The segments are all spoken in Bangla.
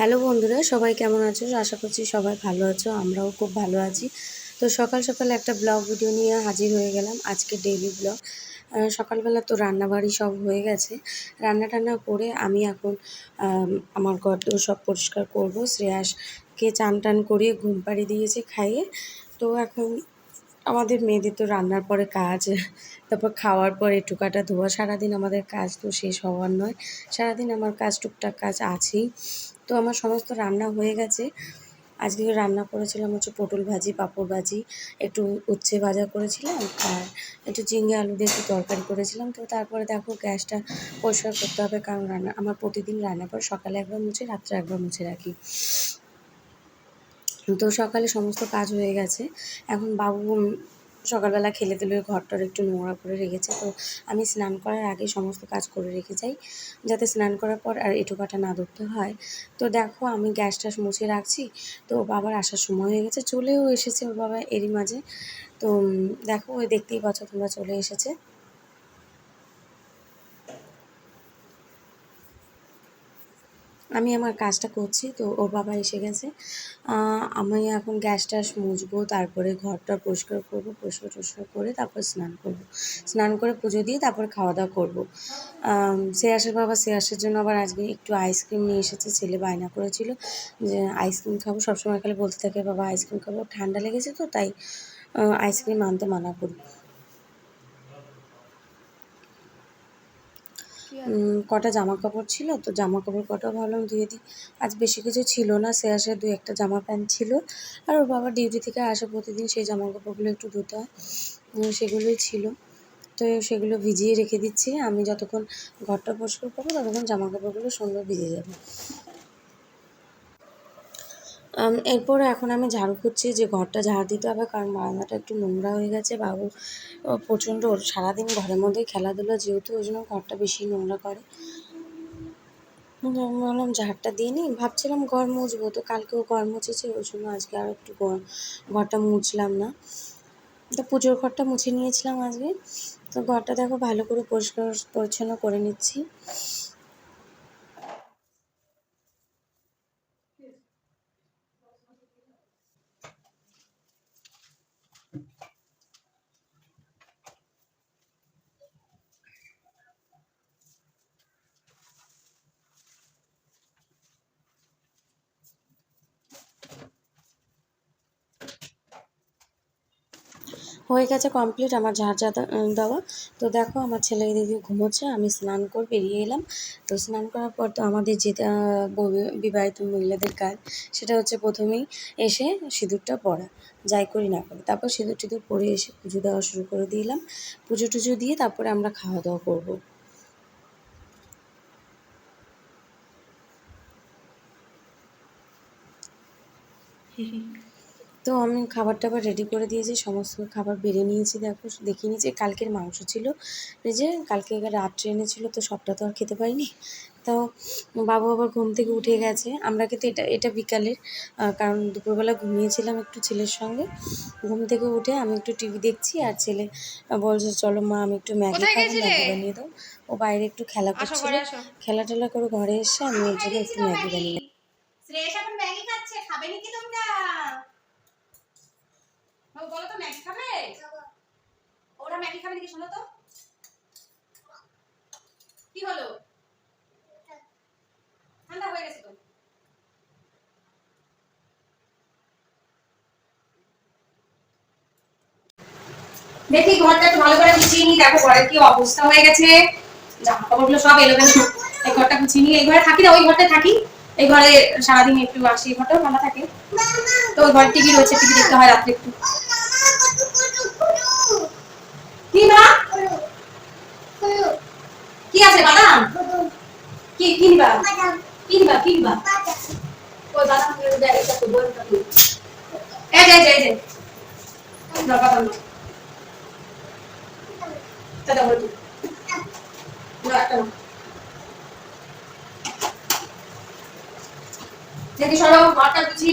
হ্যালো বন্ধুরা, সবাই কেমন আছো? আশা করছি সবাই ভালো আছো, আমরাও খুব ভালো আছি। তো সকাল সকাল একটা ব্লগ ভিডিও নিয়ে হাজির হয়ে গেলাম, আজকে ডেইলি ব্লগ। সকালবেলা তো রান্নাবাড়ি সব হয়ে গেছে। রান্না টান্না করে আমি এখন আমার ঘর সব পরিষ্কার করব। শ্রেয়াসকে চান টান করিয়ে ঘুম পাড়ি দিয়েছে খাইয়ে। তো এখন আমাদের মেয়েদের তো রান্নার পরে কাজ, তারপর খাওয়ার পরে একটু কাটা ধোয়া। সারাদিন আমাদের কাজ তো শেষ হওয়ার নয়। সারাদিন আমার কাজ, টুকটাক কাজ আছেই। তো আমার সমস্ত রান্না হয়ে গেছে। আজকে রান্না করেছিলাম হচ্ছে পটল ভাজি, পাঁপড় ভাজি, একটু উচ্ছে ভাজা করেছিলাম আর একটু ঝিঙে আলু দিয়ে একটু তরকারি করেছিলাম। তো তারপরে দেখো গ্যাসটা পরিষ্কার করতে হবে কারণ রান্না, আমার প্রতিদিন রান্নার পর সকালে একবার মুছে, রাত্রে একবার মুছে রাখি। তো সকালে সমস্ত কাজ হয়ে গেছে। এখন বাবু সকালবেলা খেলে দিলে ঘরটার একটু নোংরা করে রেখেছে। তো আমি স্নান করার আগে সমস্ত কাজ করে রেখে যাই, যাতে স্নান করার পর আর এঁটো কাটা না ধরতে হয়। তো দেখো আমি গ্যাস ট্যাস মুছে রাখছি, তো বাবার আসার সময় হয়ে গেছে, চলেও এসেছে ওর বাবা এরই মাঝে। তো দেখো ওই দেখতেই পাচ্ছ তোমরা চলে এসেছে। আমি আমার কাজটা করছি, তো ওর বাবা এসে গেছে। আমি এখন গ্যাস ট্যাস মুছবো, তারপরে ঘরটা পরিষ্কার করব, পরিষ্কার টরিষ্কার করে তারপর স্নান করব। স্নান করে পুজো দিয়ে তারপর খাওয়া দাওয়া করব শ্রেয়াসের বাবা শ্রেয়াসের জন্য আবার আজকে একটু আইসক্রিম নিয়ে এসেছে, ছেলে বায়না করেছিল যে আইসক্রিম খাব, সবসময় খালি বলতে থাকে, বাবা, আইসক্রিম খাব, ঠান্ডা লেগেছে তো, তাই আইসক্রিম আনতে মানা করি। কটা জামা কাপড় ছিল, তো জামা কাপড় কটা ভাবলাম ধুয়ে দিই। আজ বেশি কিছু ছিল না সে আসে দু একটা জামা প্যান্ট ছিল। আর ওর বাবা ডিউটি থেকে আসে প্রতিদিন, সেই জামা কাপড়গুলো একটু ধুতে হয়। সেগুলোই ছিল। তো সেগুলো ভিজিয়ে রেখে দিচ্ছি। আমি যতক্ষণ ঘরটা পরিষ্কার করব, ততক্ষণ জামা কাপড়গুলো সুন্দর ভিজে যাবে। এরপর এখন আমি ঝাড়ু করছি যে ঘরটা ঝাড় দিতে হবে, কারণ বারান্দাটা একটু নোংরা হয়ে গেছে। বাবু প্রচণ্ড সারাদিন ঘরের মধ্যেই খেলাধুলা, যেহেতু ওই জন্য ঘরটা বেশি নোংরা করে। ভাবলাম ঝাড়টা দিয়ে নিই, ভাবছিলাম ঘর মুছবো, তো কালকেও ঘর মুছেছে, ওই জন্য আজকে আর একটু ঘর- ঘরটা মুছলাম না। তো পুজোর ঘরটা মুছে নিয়েছিলাম আজকে। তো ঘরটা দেখো ভালো করে পরিষ্কার পরিচ্ছন্ন করে নিচ্ছি। হয়ে গেছে কমপ্লিট আমার ঝাড় ঝাড় দেওয়া। তো দেখো, আমার ছেলে এদিকে ঘুমোচ্ছে, আমি স্নান করে বেরিয়ে এলাম। তো স্নান করার পর তো আমাদের যেটা বিবাহিত মহিলাদের কাজ, সেটা হচ্ছে প্রথমেই এসে সিঁদুরটা পরা, যাই করি না করি। তারপর সিঁদুর টিঁদুর পরে এসে পুজো দেওয়া শুরু করে দিলাম। পুজো টুজো দিয়ে তারপরে আমরা খাওয়া দাওয়া করব। তো আমি খাবার টাবার রেডি করে দিয়েছি সমস্ত খাবার বেড়ে নিয়েছি দেখো দেখিয়ে নিয়েছি কালকের মাংস ছিল। এই যে কালকে রাত্রে এনেছিল তো সবটা তো আর খেতে পারিনি। তো বাবু আবার ঘুম থেকে উঠে গেছে। আমরা কিন্তু এটা এটা বিকালের কারণ দুপুরবেলা ঘুমিয়েছিলাম একটু ছেলের সঙ্গে। ঘুম থেকে উঠে আমি একটু টিভি দেখছি আর ছেলে বলছে চলো মা আমি একটু ম্যাগি খাব ম্যাগি বানিয়ে দাও। ও বাইরে একটু খেলা করছিল। খেলা টেলা করে ঘরে এসে আমি ওর জন্য একটু ম্যাগি বানিয়ে শ্রেয়স এখন ম্যাগি খাচ্ছে খাবে নাকি তোমরা? বাবু বলো তো, ম্যাগি খাবে? ওরা ম্যাগি খাবে নাকি, শোনো তো। কি হলো? ঠান্ডা হয়ে গেছে তো। দেখি, ঘরটা ভালো করে গুছিয়ে নি দেখো ঘরের কি অবস্থা হয়ে গেছে। জামা কাপড়গুলো সব এলোমেলো। এই ঘরটা গুছিয়ে নিয়ে এই ঘরে থাকি না, ওই ঘরটায় থাকি। এই ঘরে সারাদিন একটু আসি, এই ঘরটাও ভালো থাকে। তো ওই ঘরে টিভি রয়েছে, টিভি দেখতে হয় রাত্রে একটু কি মা কি আছে বাদাম কি কি নিবা কি নিবা কি নিবা ওই বাদামগুলো দেয় এটা তো বল এই যে এই যে এই যে। না, বাদাম না। দাদা বল না, একটা ঘরটা গুছিয়ে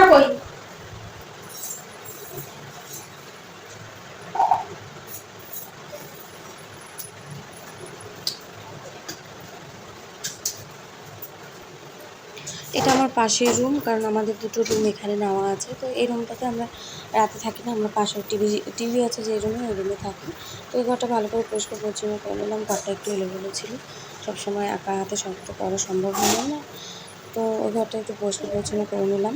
মাংসটা কই এটা আমার পাশের রুম কারণ আমাদের দুটো রুম এখানে নেওয়া আছে। তো এই রুমটাতে আমরা রাতে থাকি না, আমরা পাশে টিভি টিভি আছে যে রুমে ওই রুমে থাকি। তো এই ঘরটা ভালো করে পরিষ্কার পরিচ্ছন্ন করে নিলাম, ঘরটা একটু এলোমেলো ছিল। সবসময় একা হাতে সব তো করা সম্ভব হয় না। তো ওই ঘরটা একটু পরিষ্কার পরিচ্ছন্ন করে নিলাম।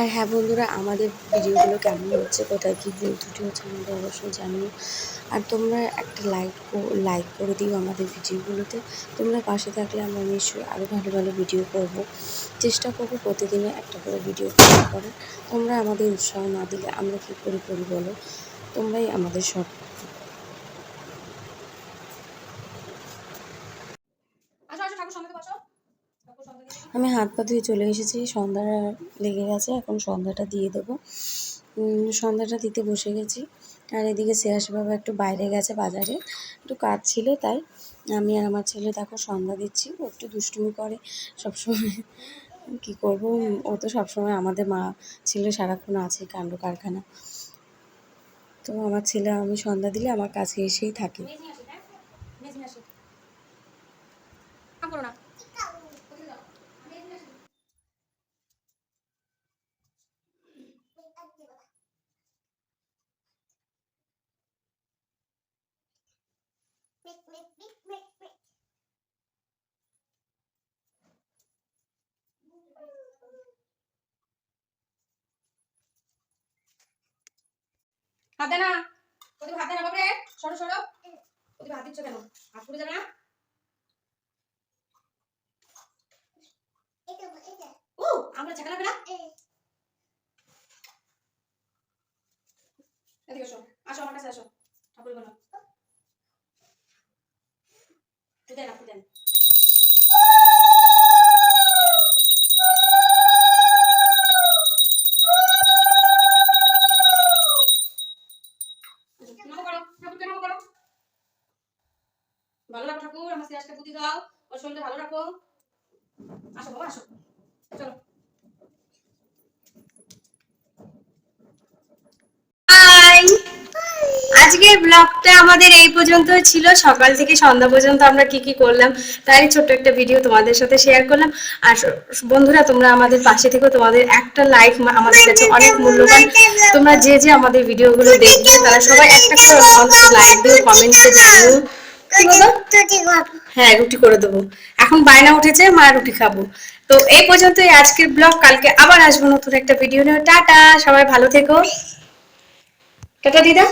আর হ্যাঁ বন্ধুরা, আমাদের ভিডিওগুলো কেমন হচ্ছে, কোথায় কী ভুল ত্রুটি হচ্ছে আমাদের অবশ্যই জানিও। আর তোমরা একটা লাইক লাইক করে দিও আমাদের ভিডিওগুলোতে। তোমরা পাশে থাকলে আমরা নিশ্চয়ই আরও ভালো ভালো ভিডিও করব। চেষ্টা করব প্রতিদিনে একটা করে ভিডিও করার। তোমরা আমাদের উৎসাহ না দিলে আমরা কী করে করি বলো? তোমরাই আমাদের সব আসো আসো ঠাকুর সঙ্গে বসো ঠাকুর সঙ্গে দিয়ে আমি হাত পা ধুয়ে চলে এসেছি সন্ধ্যা লেগে গেছে এখন সন্ধ্যাটা দিয়ে দেবো। সন্ধ্যাটা দিতে বসে গেছি। আর এদিকে শ্রেয়াস বাবা একটু বাইরে গেছে বাজারে একটু কাজ ছিল তাই আমি আর আমার ছেলে দেখো সন্ধ্যা দিচ্ছি ও একটু দুষ্টুমি করে সবসময়। কী করব? ও তো সবসময় আমাদের মা ছেলে সারাক্ষণ আছে কাণ্ড কারখানা। তো আমার ছেলে আমি সন্ধ্যা দিলে আমার কাছে এসেই থাকে। হ্যাঁ? না হাত দে না। ওদিকে হাত না বাবরে সরো সরো। ওদিকে হাত দিচ্ছ কেন? হাত পুড়ে যাবে না? ও, আমরা আসো আমার কাছে, আসো। ঠাকুর বলো। পুদেন না পুদেন নমো করো ঠাকুরকে নমো করো ভালো রাখো ঠাকুর আমার শ্রেয়াসকে বুদ্ধি দাও ওর শরীরটা ভালো রাখো আসো বাবা আসো চলো হাই আজকের ব্লগটা আমাদের এই পর্যন্ত ছিল। সকাল থেকে সন্ধ্যা পর্যন্ত আমরা কি কি করলাম তাই ছোট্ট একটা ভিডিও তোমাদের সাথে শেয়ার করলাম। আর বন্ধুরা, তোমরা আমাদের পাশে থেকো। তোমাদের একটা লাইক আমাদের কাছে অনেক মূল্যবান। তোমরা যে যে আমাদের ভিডিওগুলো দেখবে, তারা সবাই একটা করে লাইক দিও কমেন্টসে জানিও। হ্যাঁ রুটি করে দেবো। এখন বায়না উঠেছে, মা রুটি খাব। তো এই পর্যন্তই আজকের ব্লগ কালকে আবার আসব নতুন একটা ভিডিও নিয়ে। টাটা, সবাই ভালো থেকো। টাটা, দিদা।